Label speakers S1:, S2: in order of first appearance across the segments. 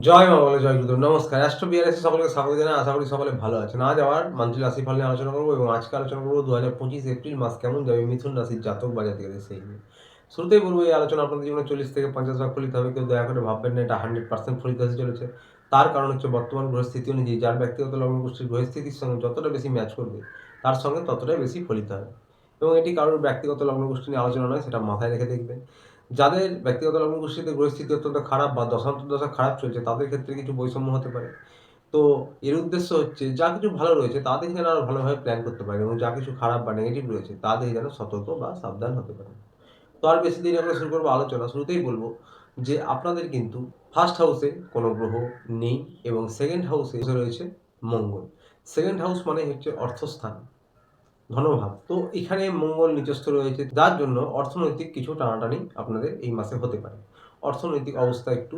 S1: জয় মা বলে জয় গুরুদেব। নমস্কার। রাষ্ট্র বিআরএস সকলকে স্বাগত জানাই। আশা করি সকলে ভালো আছেন। আজ আবার মান্থলি রাশি ফল নিয়ে আলোচনা করব এবং আজকে আলোচনা করব দু হাজার পঁচিশ এপ্রিল মাস কেমন যাবে? মিথুন রাশির জাতক বাজার থেকে সেই নিয়ে। শুরুতেই বলব, এই আলোচনা আপনাদের জীবনে চল্লিশ থেকে পঞ্চাশ ভাগ ফলিত হবে। কেউ দয়া করে ভাববেন না, এটা হান্ড্রেড পার্সেন্ট ফলিত হতে চলেছে। তার কারণ হচ্ছে বর্তমান গ্রহস্থিতি অনুযায়ী যার ব্যক্তিগত লগ্ন গোষ্ঠীর গ্রহস্থিতির সঙ্গে যতটা বেশি ম্যাচ করবে, তার সঙ্গে ততটাই বেশি ফলিত হবে। এবং এটি কারোর ব্যক্তিগত লগ্ন গোষ্ঠী নিয়ে আলোচনা নয়, সেটা মাথায় রেখে দেখবেন। যাদের ব্যক্তিগত লগ্ন গোষ্ঠীতে গ্রহস্থিতি অত্যন্ত খারাপ বা দশান্ত দশা খারাপ চলছে, তাদের ক্ষেত্রে কিছু বৈষম্য হতে পারে। তো এর উদ্দেশ্য হচ্ছে, যা কিছু ভালো রয়েছে তা দেখে যেন আরও ভালোভাবে প্ল্যান করতে পারে এবং যা কিছু খারাপ বা নেগেটিভ রয়েছে তা দেখে যেন সতর্ক বা সাবধান হতে পারে। তো আর বেশি দিন আমরা শুরু করব আলোচনা শুরুতেই বলব যে, আপনাদের কিন্তু ফার্স্ট হাউসে কোনো গ্রহ নেই এবং সেকেন্ড হাউসে রয়েছে মঙ্গল। সেকেন্ড হাউস মানে হচ্ছে অর্থস্থান। ধনভাব। তো এখানে মঙ্গল নিচস্থ রয়েছে। যার জন্য অর্থনৈতিক কিছু টানাটানি আপনাদের এই মাসে হতে পারে। অর্থনৈতিক অবস্থা একটু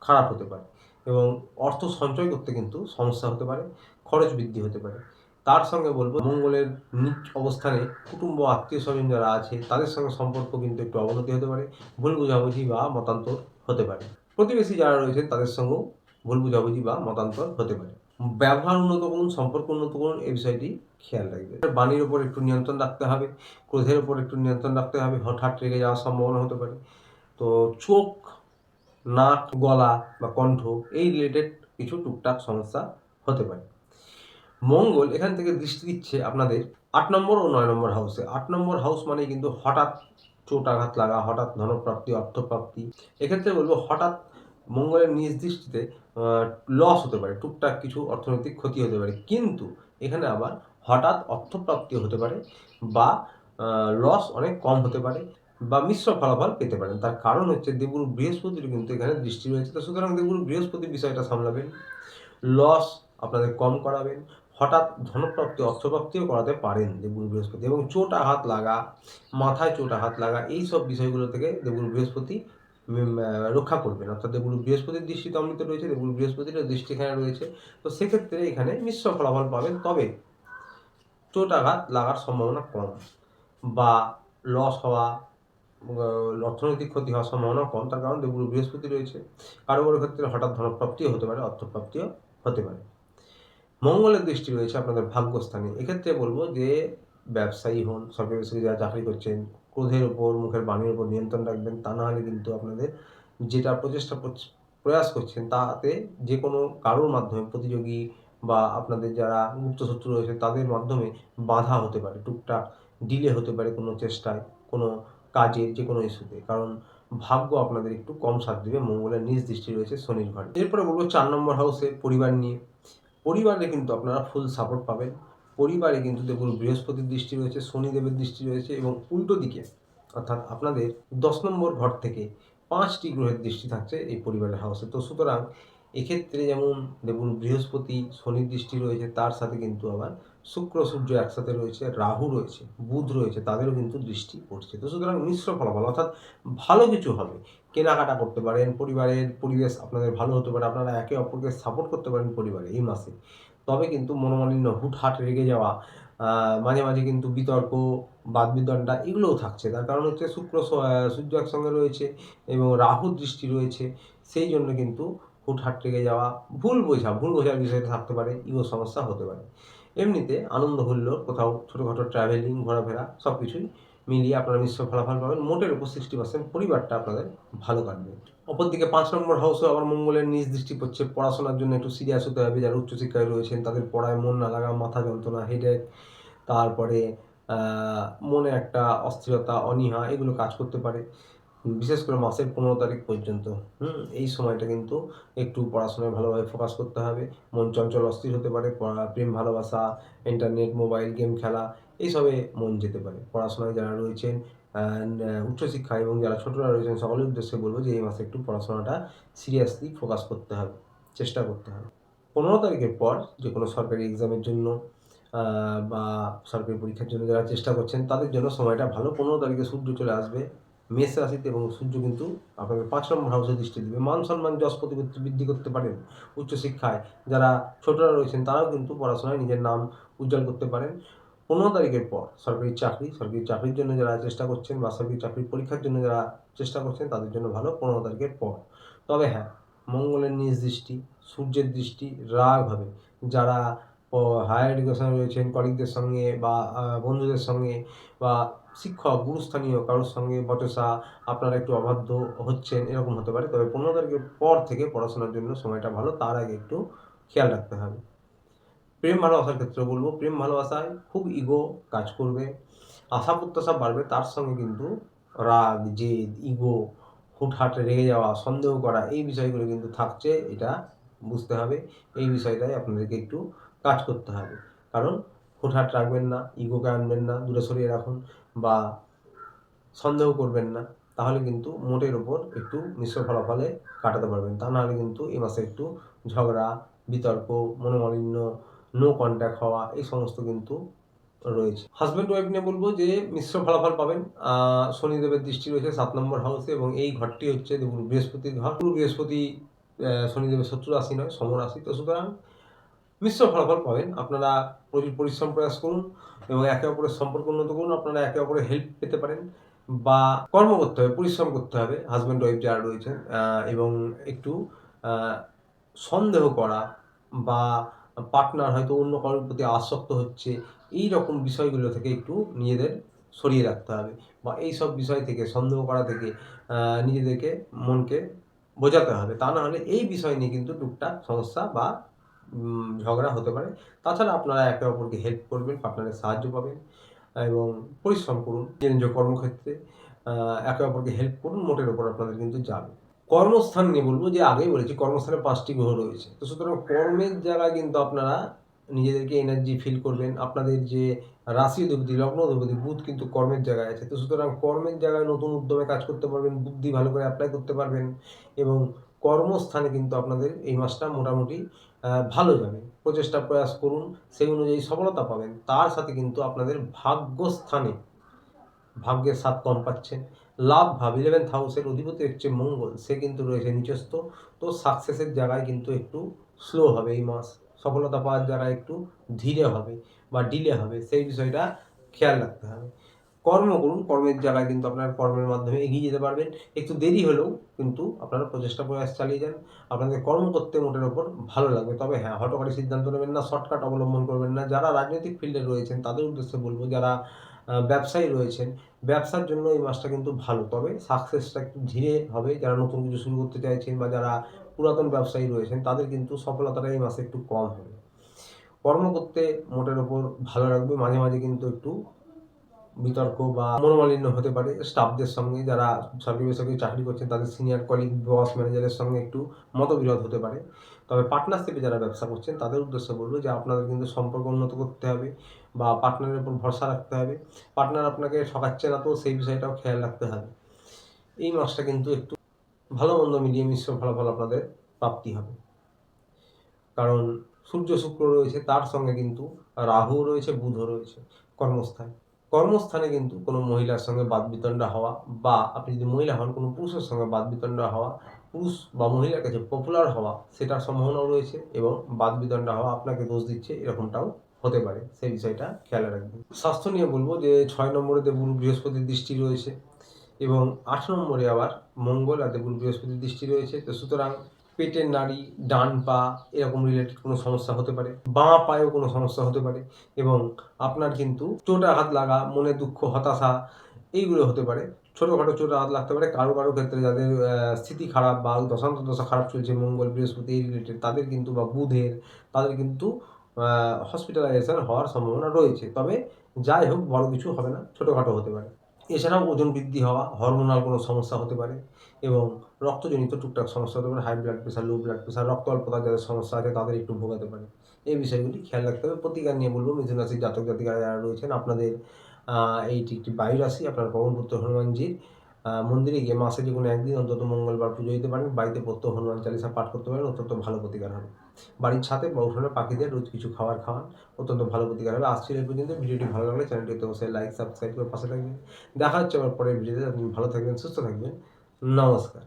S1: খারাপ হতে পারে এবং অর্থ সঞ্চয় করতে কিন্তু সমস্যা হতে পারে, খরচ বৃদ্ধি হতে পারে। তার সঙ্গে বলব, মঙ্গলের নিচ অবস্থানে কুটুম্ব আত্মীয় স্বজন যারা আছে, তাদের সঙ্গে সম্পর্ক কিন্তু একটু অবনতি হতে পারে, ভুল বুঝাবুঝি বা মতান্তর হতে পারে। প্রতিবেশী যারা রয়েছেন, তাদের সঙ্গেও ভুল বুঝাবুঝি বা মতান্তর হতে পারে। ব্যবহার উন্নত করুন, সম্পর্ক উন্নত করুন, এই বিষয়টি খেয়াল রাখবেন। বাণীর ওপর একটু নিয়ন্ত্রণ রাখতে হবে, ক্রোধের ওপর একটু নিয়ন্ত্রণ রাখতে হবে, হঠাৎ রেগে যাওয়ার সম্ভাবনা হতে পারে। তো চোখ, নাক, গলা বা কণ্ঠ, এই রিলেটেড কিছু টুকটাক সমস্যা হতে পারে। মঙ্গল এখান থেকে দৃষ্টি দিচ্ছে আপনাদের আট নম্বর ও নয় নম্বর হাউসে আট নম্বর হাউস মানে কিন্তু হঠাৎ চোট আঘাত লাগা, হঠাৎ ধনপ্রাপ্তি, অর্থপ্রাপ্তি। এক্ষেত্রে বলব হঠাৎ মঙ্গলের নিজ দৃষ্টিতে লস হতে পারে, টুকটাক কিছু অর্থনৈতিক ক্ষতি হতে পারে। কিন্তু এখানে আবার হঠাৎ অর্থপ্রাপ্তি হতে পারে বা লস অনেক কম হতে পারে বা মিশ্র ফলাফল পেতে পারেন। তার কারণ হচ্ছে দেবগুরু বৃহস্পতির কিন্তু এখানে দৃষ্টি রয়েছে। তো সুতরাং দেবগুরু বৃহস্পতি বিষয়টা সামলাবেন। লস আপনাদের কম করাবেন। হঠাৎ ধনপ্রাপ্তি, অর্থপ্রাপ্তিও করাতে পারেন দেবগুরু বৃহস্পতি। এবং চোট আঘাত লাগা, মাথায় চোট আঘাত লাগা এই সব বিষয়গুলো থেকে দেবগুরু বৃহস্পতি রক্ষা করবেন অর্থাৎ দেবগুরু বৃহস্পতির দৃষ্টি তো অমৃত রয়েছে দেবগুরু বৃহস্পতির দৃষ্টি এখানে রয়েছে। তো সেক্ষেত্রে এখানে মিশ্র ফলাফল পাবেন। তবে চোট আঘাত লাগার সম্ভাবনা কম বা লস হওয়া অর্থনৈতিক ক্ষতি হওয়ার সম্ভাবনা কম। তার কারণ দেবগুরু বৃহস্পতি রয়েছে, কারও কারও ক্ষেত্রে হঠাৎ ধনপ্রাপ্তিও হতে পারে, অর্থপ্রাপ্তিও হতে পারে। মঙ্গলের দৃষ্টি রয়েছে আপনাদের ভাগ্যস্থানে। এক্ষেত্রে বলব যে ব্যবসায়ী হন, সরকারি যারা চাকরি করছেন ক্রোধের ওপর মুখের বাণীর ওপর নিয়ন্ত্রণ রাখবেন, তা না হলে কিন্তু আপনাদের যেটা প্রচেষ্টা প্রচ- প্রয়াস করছেন তাতে যে কোনো কারোর মাধ্যমে প্রতিযোগী বা আপনাদের যারা গুপ্তশত্রু রয়েছে তাদের মাধ্যমে বাধা হতে পারে, টুকটাক ডিলে হতে পারে কোনো চেষ্টায়, কোনো কাজের যে কোনো ইস্যুতে। কারণ ভাগ্য আপনাদের একটু কম সাথ দেবে, মঙ্গলের নিজ দৃষ্টি রয়েছে শনির ঘরে। এরপরে বলব চার নম্বর হাউসে পরিবার নিয়ে। পরিবারে কিন্তু আপনারা ফুল সাপোর্ট পাবেন। পরিবারে কিন্তু দেখুন বৃহস্পতির দৃষ্টি রয়েছে, শনিদেবের দৃষ্টি রয়েছে এবং উল্টো দিকে, অর্থাৎ আপনাদের দশ নম্বর ঘর থেকে পাঁচটি গ্রহের দৃষ্টি থাকছে এই পরিবারের হাউসে তো সুতরাং এক্ষেত্রে যেমন দেখুন বৃহস্পতি, শনির দৃষ্টি রয়েছে, তার সাথে কিন্তু আবার শুক্র, সূর্য একসাথে রয়েছে, রাহু রয়েছে, বুধ রয়েছে, তাদেরও কিন্তু দৃষ্টি পড়ছে। তো সুতরাং মিশ্র ফলাফল, অর্থাৎ ভালো কিছু হবে। কেনাকাটা করতে পারেন পরিবারের পরিবেশ আপনাদের ভালো হতে পারে, আপনারা একে অপরকে সাপোর্ট করতে পারেন পরিবারে এই মাসে। তবে কিন্তু মনোমালিন্য, হুটহাট রেগে যাওয়া মাঝে মাঝে কিন্তু বিতর্ক বাদ বিদণ্ডা এগুলোও থাকছে। তার কারণ হচ্ছে শুক্র সূর্য একসঙ্গে রয়েছে এবং রাহু দৃষ্টি রয়েছে। সেই জন্য কিন্তু হুটহাট রেগে যাওয়া, ভুল বোঝা, ভুল বোঝার বিষয়টা থাকতে পারে, ইগো সমস্যা হতে পারে। এমনিতে আনন্দ হুল্লোড় কোথাও, ছোটোখাটো ট্রাভেলিং ঘোরাফেরা সব কিছুই মিলিয়ে আপনারা মিশ্র ফলাফল পাবেন। মোটের উপর সিক্সটি পার্সেন্ট পরিবারটা আপনাদের ভালো কাটবে। অপরদিকে পাঁচ নম্বর হাউসে আবার মঙ্গলের নিজ দৃষ্টি পড়ছে। পড়াশোনার জন্য একটু সিরিয়াস হতে হবে। যারা উচ্চশিক্ষায় রয়েছেন, তাদের পড়ায় মন না লাগা, মাথা যন্ত্রণা হেডেক তারপরে মনে একটা অস্থিরতা, অনীহা, এগুলো কাজ করতে পারে। বিশেষ করে মাসের পনেরো তারিখ পর্যন্ত। হুম, এই সময়টা কিন্তু একটু পড়াশোনায় ভালোভাবে ফোকাস করতে হবে। মন চঞ্চল, অস্থির হতে পারে। প্রেম, ভালোবাসা ইন্টারনেট মোবাইল গেম খেলা এইসবে মন যেতে পারে। পড়াশোনায় যারা রয়েছেন উচ্চশিক্ষা এবং যারা ছোটরা রয়েছেন সকলের উদ্দেশ্যে বলব যে এই মাসে একটু পড়াশোনাটা সিরিয়াসলি ফোকাস করতে হবে, চেষ্টা করতে হবে। পনেরো তারিখের পর যে কোনো সরকারি এক্সামের জন্য বা সরকারি পরীক্ষার জন্য যারা চেষ্টা করছেন, তাদের জন্য সময়টা ভালো। পনেরো তারিখে সূর্য চলে আসবে, মেষ রাশিতে এবং সূর্য কিন্তু আপনাদের পাঁচ নম্বর হাউসে দৃষ্টি দেবে। মান সম্মান যশ প্রতিপত্তি বৃদ্ধি করতে পারেন উচ্চশিক্ষায়। যারা ছোটরা রয়েছেন, তারাও কিন্তু পড়াশোনায় নিজের নাম উজ্জ্বল করতে পারেন। পনেরো তারিখের পর সরকারি চাকরি, সরকারি চাকরির জন্য যারা চেষ্টা করছেন বা সরকারি চাকরির পরীক্ষার জন্য যারা চেষ্টা করছেন, তাদের জন্য ভালো পনেরো তারিখের পর। তবে হ্যাঁ মঙ্গলের নিজ দৃষ্টি, সূর্যের দৃষ্টি, রাগ হবে। যারা হায়ার এডুকেশনে রয়েছেন কলিগদের সঙ্গে বা বন্ধুদের সঙ্গে বা শিক্ষক, গুরুস্থানীয় কারোর সঙ্গে বচসা আপনারা একটু অবাধ্য হচ্ছেন, এরকম হতে পারে। তবে পনেরো তারিখের পর থেকে পড়াশোনার জন্য সময়টা ভালো, তার আগে একটু খেয়াল রাখতে হবে। প্রেম ভালোবাসার ক্ষেত্রে বলব, প্রেম ভালোবাসায় খুব ইগো কাজ করবে। আশা প্রত্যাশা বাড়বে, তার সঙ্গে কিন্তু রাগ, জেদ ইগো হুটহাট, রেগে যাওয়া, সন্দেহ করা, এই বিষয়গুলো কিন্তু থাকছে, এটা বুঝতে হবে। এই বিষয়টাই আপনাদেরকে একটু কাজ করতে হবে। কারণ হুটহাট রাখবেন না ইগোকে আনবেন না, দূরে সরিয়ে রাখুন বা সন্দেহ করবেন না, তাহলে কিন্তু মোটের ওপর একটু মিশ্র ফলাফলে কাটাতে পারবেন। তা নাহলে কিন্তু এ মাসে একটু ঝগড়া, বিতর্ক, মনোমালিন্য নো কন্ট্যাক্ট হওয়া, এই সমস্ত কিন্তু রয়েছে। হাজব্যান্ড ওয়াইফ নিয়ে বলব যে, মিশ্র ফলাফল পাবেন। শনিদেবের দৃষ্টি রয়েছে সাত নম্বর হাউসে এবং এই ঘরটি হচ্ছে দেখুন, বৃহস্পতির ঘর। পুরো বৃহস্পতি শনিদেবের শত্রু রাশি নয় সম রাশি তো সুতরাং মিশ্র ফলাফল পাবেন। আপনারা প্রচুর পরিশ্রম প্রয়াস করুন এবং একে অপরের সম্পর্ক উন্নত করুন। আপনারা একে অপরের হেল্প পেতে পারেন বা কর্ম করতে হবে, পরিশ্রম করতে হবে। হাজব্যান্ড ওয়াইফ যারা রয়েছেন এবং একটু সন্দেহ করা বা পার্টনার হয়তো অন্য কারোর প্রতি আসক্ত হচ্ছে, এই রকম বিষয়গুলো থেকে একটু নিজেদের সরিয়ে রাখতে হবে বা এই সব বিষয় থেকে, সন্দেহ করা থেকে নিজেদেরকে, মনকে বোঝাতে হবে। তা না হলে এই বিষয় নিয়ে কিন্তু টুকটাক সমস্যা বা ঝগড়া হতে পারে। তাছাড়া আপনারা একে অপরকে হেল্প করবেন পার্টনারের সাহায্য পাবেন এবং পরিশ্রম করুন। নিজ কর্মক্ষেত্রে একে অপরকে হেল্প করুন, মোটের ওপর আপনাদের কিন্তু যাবে। কর্মস্থান নিয়ে বলব যে আগেই বলেছি, কর্মস্থানে পাঁচটি গ্রহ রয়েছে। তো সুতরাং কর্মের জায়গায় কিন্তু আপনারা নিজেদেরকে এনার্জি ফিল করবেন। আপনাদের যে রাশি অধিপতি লগ্ন অধিপতি বুধ কিন্তু কর্মের জায়গায় আছে। তো সুতরাং কর্মের জায়গায় নতুন উদ্যমে কাজ করতে পারবেন, বুদ্ধি ভালো করে অ্যাপ্লাই করতে পারবেন এবং কর্মস্থানে কিন্তু আপনাদের এই মাসটা মোটামুটি ভালো যাবে। প্রচেষ্টা, প্রয়াস করুন, সেই অনুযায়ী সফলতা পাবেন। তার সাথে কিন্তু আপনাদের ভাগ্যস্থানে ভাগ্যের সাথ কম পাচ্ছেন। লাভ ভাব। ইলেভেন্থ হাউসের অধিপতি হচ্ছে মঙ্গল। সে কিন্তু রয়েছে নিচস্থ তো সাকসেসের জায়গায় কিন্তু একটু স্লো হবে এই মাস। সফলতা পাওয়ার জায়গায় একটু ধীরে হবে বা ডিলে হবে। সেই বিষয়টা খেয়াল রাখতে হবে। কর্ম করুন। কর্মের জায়গায় কিন্তু আপনার কর্মের মাধ্যমে এগিয়ে যেতে পারবেন। একটু দেরি হলেও কিন্তু আপনারা প্রচেষ্টা প্রয়াস চালিয়ে যান। আপনাদের কর্ম করতে মোটের ওপর ভালো লাগবে। তবে হ্যাঁ হটকারী সিদ্ধান্ত নেবেন না। শর্টকাট অবলম্বন করবেন না। যারা রাজনৈতিক ফিল্ডে রয়েছেন, তাদের উদ্দেশ্যে বলব, যারা ব্যবসায়ী রয়েছেন। ব্যবসার জন্য এই মাসটা কিন্তু ভালো। তবে সাকসেসটা একটু ধীরে হবে। যারা নতুন কিছু শুরু করতে চাইছেন বা যারা পুরাতন ব্যবসায়ী রয়েছেন, তাদের কিন্তু সফলতাটা এই মাসে একটু কম হবে। কর্ম করতে মোটের ওপর ভালো রাখবে। মাঝে মাঝে কিন্তু একটু বিতর্ক বা মনোমালিন্য হতে পারে। স্টাফদের সঙ্গে যারা সরকারি বেসরকারি চাকরি করছেন, তাদের সিনিয়র কলিগ বস ম্যানেজারের সঙ্গে একটু মতবিরোধ হতে পারে। তবে পার্টনারশিপে যারা ব্যবসা করছেন, তাদের উদ্দেশ্যে বলব যে আপনাদের কিন্তু সম্পর্ক উন্নত করতে হবে বা পার্টনারের উপর ভরসা রাখতে হবে। পার্টনার আপনাকে ঠকাচ্ছে না তো সেই বিষয়টাও খেয়াল রাখতে হবে। এই মাসটা কিন্তু একটু ভালো মন্দ মিলিয়ে মিশ্র ফলাফল আপনাদের প্রাপ্তি হবে। কারণ সূর্য শুক্র রয়েছে, তার সঙ্গে কিন্তু রাহু রয়েছে বুধও রয়েছে কর্মস্থান। কর্মস্থানে কিন্তু কোনো মহিলার সঙ্গে বাদ বিতণ্ডা হওয়া বা আপনি যদি মহিলা হন, কোনো পুরুষের সঙ্গে বাদ বিতণ্ডা হওয়া পুরুষ বা মহিলার কাছে পপুলার হওয়া সেটার সম্ভাবনাও রয়েছে এবং বাদ বিতণ্ডা হওয়া আপনাকে দোষ দিচ্ছে, এরকমটাও হতে পারে। সেই বিষয়টা খেয়াল রাখবেন। স্বাস্থ্য নিয়ে বলব যে, ছয় নম্বরে দেবগুরু বৃহস্পতির দৃষ্টি রয়েছে এবং আট নম্বরে আবার মঙ্গল আর দেবগুরু বৃহস্পতির দৃষ্টি রয়েছে, তো সুতরাং পেটের নাড়ি, ডান পা এরকম রিলেটেড কোনো সমস্যা হতে পারে, বাঁ পায়েও কোনো সমস্যা হতে পারে এবং আপনার কিন্তু চোট আঘাত লাগা, মনে দুঃখ, হতাশা এইগুলো হতে পারে। ছোটোখাটো চোট আঘাত লাগতে পারে, কারও কারও ক্ষেত্রে যাদের স্থিতি খারাপ বা দশান্ত দশা খারাপ চলছে, মঙ্গল, বৃহস্পতি, এই রিলেটেড তাদের কিন্তু বা বুধের, তাদের কিন্তু হসপিটালাইজেশন হওয়ার সম্ভাবনা রয়েছে। তবে যাই হোক, বড় কিছু হবে না, ছোটোখাটো হতে পারে। এছাড়াও ওজন বৃদ্ধি হওয়া হরমোনাল কোনো সমস্যা হতে পারে এবং রক্তজনিত টুকটাক সমস্যা হতে পারে high blood pressure low blood pressure রক্ত অল্পতার যাদের সমস্যা আছে, তাদের একটু ভোগাতে পারে। এই বিষয়গুলি খেয়াল রাখতে হবে। প্রতিকার নিয়ে বলব, মিথুন রাশির জাতক জাতিকারা যারা রয়েছেন, আপনাদের এইটি একটি বায়ু রাশি আপনার পবনপুত্র হনুমানজির মন্দিরে গিয়ে মাসে যে কোনো একদিন অন্তত মঙ্গলবার পুজো দিতে পারেন। বাড়িতে পড়তে হনুমান চালিসা পাঠ করতে পারেন, অত্যন্ত ভালো প্রতিকার হবে। বাড়ির ছাদে বা উঠোনে পাখিদের রোজ কিছু খাবার খাওয়ান, অত্যন্ত ভালো প্রতিকার হবে। আসছিল এই পর্যন্ত। ভিডিওটি ভালো লাগলে চ্যানেলটিতে অবশ্যই লাইক সাবস্ক্রাইব করে পাশে থাকবেন। দেখা হচ্ছে আবার পরের ভিডিওতে। আপনি ভালো থাকবেন, সুস্থ থাকবেন। নমস্কার।